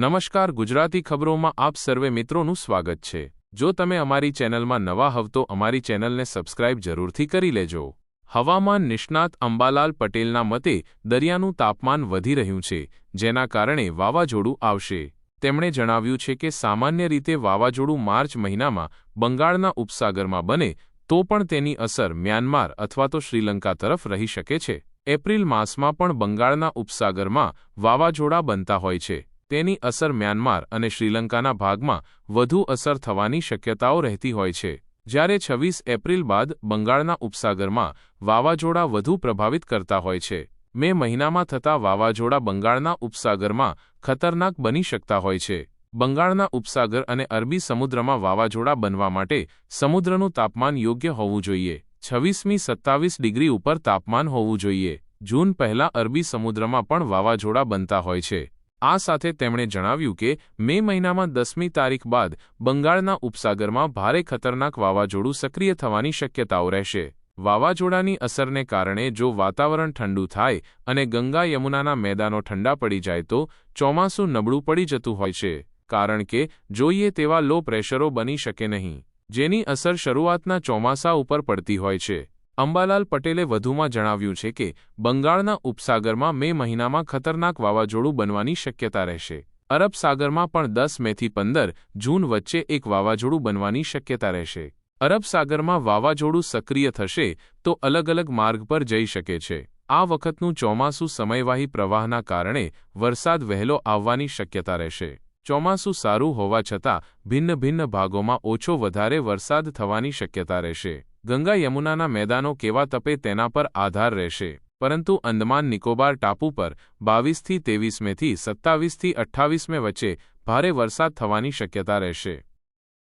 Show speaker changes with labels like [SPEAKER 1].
[SPEAKER 1] નમસ્કાર ગુજરાતી ખબરોમાં આપ સર્વે મિત્રોનું સ્વાગત છે. જો તમે અમારી ચેનલમાં નવા હવ તો અમારી ચેનલને સબસ્ક્રાઇબ જરૂરથી કરી લેજો. હવામાન નિષ્ણાત અંબાલાલ પટેલના મતે દરિયાનું તાપમાન વધી રહ્યું છે, જેના કારણે વાવાઝોડું આવશે. તેમણે જણાવ્યું છે કે સામાન્ય રીતે વાવાઝોડું માર્ચ મહિનામાં બંગાળના ઉપસાગરમાં બને, તો પણ તેની અસર મ્યાનમાર અથવા તો શ્રીલંકા તરફ રહી શકે છે. એપ્રિલ માસમાં પણ બંગાળના ઉપસાગરમાં વાવાઝોડા બનતા હોય છે. તેની અસર મ્યાનમાર અને શ્રીલંકાના ભાગમાં વધુ અસર થવાની શક્યતાઓ રહેતી હોય છે. જ્યારે છવ્વીસ એપ્રિલ બાદ બંગાળના ઉપસાગરમાં વાવાઝોડા વધુ પ્રભાવિત કરતા હોય છે. મે મહિનામાં થતા વાવાઝોડા બંગાળના ઉપસાગરમાં ખતરનાક બની શકતા હોય છે. બંગાળના ઉપસાગર અને અરબી સમુદ્રમાં વાવાઝોડા બનવા માટે સમુદ્રનું તાપમાન યોગ્ય હોવું જોઈએ. છવ્વીસમી સત્તાવીસ ડિગ્રી ઉપર તાપમાન હોવું જોઈએ. જૂન પહેલા અરબી સમુદ્રમાં પણ વાવાઝોડા બનતા હોય છે. આ સાથે તેમણે જણાવ્યું કે, મે મહિનામાં દસમી તારીખ બાદ બંગાળના ઉપસાગરમાં ભારે ખતરનાક વાવાઝોડું સક્રિય થવાની શક્યતાઓ રહેશે. વાવાઝોડાની અસરને કારણે જો વાતાવરણ ઠંડુ થાય અને ગંગા યમુનાના મેદાનો ઠંડા પડી જાય તો ચોમાસું નબળું પડી જતું હોય છે, કારણ કે જોઈએ તેવા લો પ્રેશરો બની શકે નહીં, જેની અસર શરૂઆતના ચોમાસા ઉપર પડતી હોય છે. અંબાલાલ પટેલે વધુમાં જણાવ્યું છે કે, બંગાળના ઉપસાગરમાં મે મહિનામાં ખતરનાક વાવાઝોડું બનવાની શક્યતા રહેશે. અરબ સાગરમાં પણ દસ મેથી પંદર જૂન વચ્ચે એક વાવાઝોડું બનવાની શક્યતા રહેશે. અરબ સાગરમાં વાવાઝોડું સક્રિય થશે તો અલગ અલગ માર્ગ પર જઈ શકે છે. આ વખતનું ચોમાસું સમયવાહી પ્રવાહના કારણે વરસાદ વહેલો આવવાની શક્યતા રહેશે. ચોમાસું સારું હોવા છતાં ભિન્ન ભિન્ન ભાગોમાં ઓછો વધારે વરસાદ થવાની શક્યતા રહેશે. ગંગા યમુનાના મેદાનો કેવા તપે તેના પર આધાર રહેશે. પરંતુ અંદમાન નિકોબાર ટાપુ પર બાવીસથી તેવીસ મેથી સત્તાવીસથી અઠ્ઠાવીસ મે વચ્ચે ભારે વરસાદ થવાની શક્યતા રહેશે.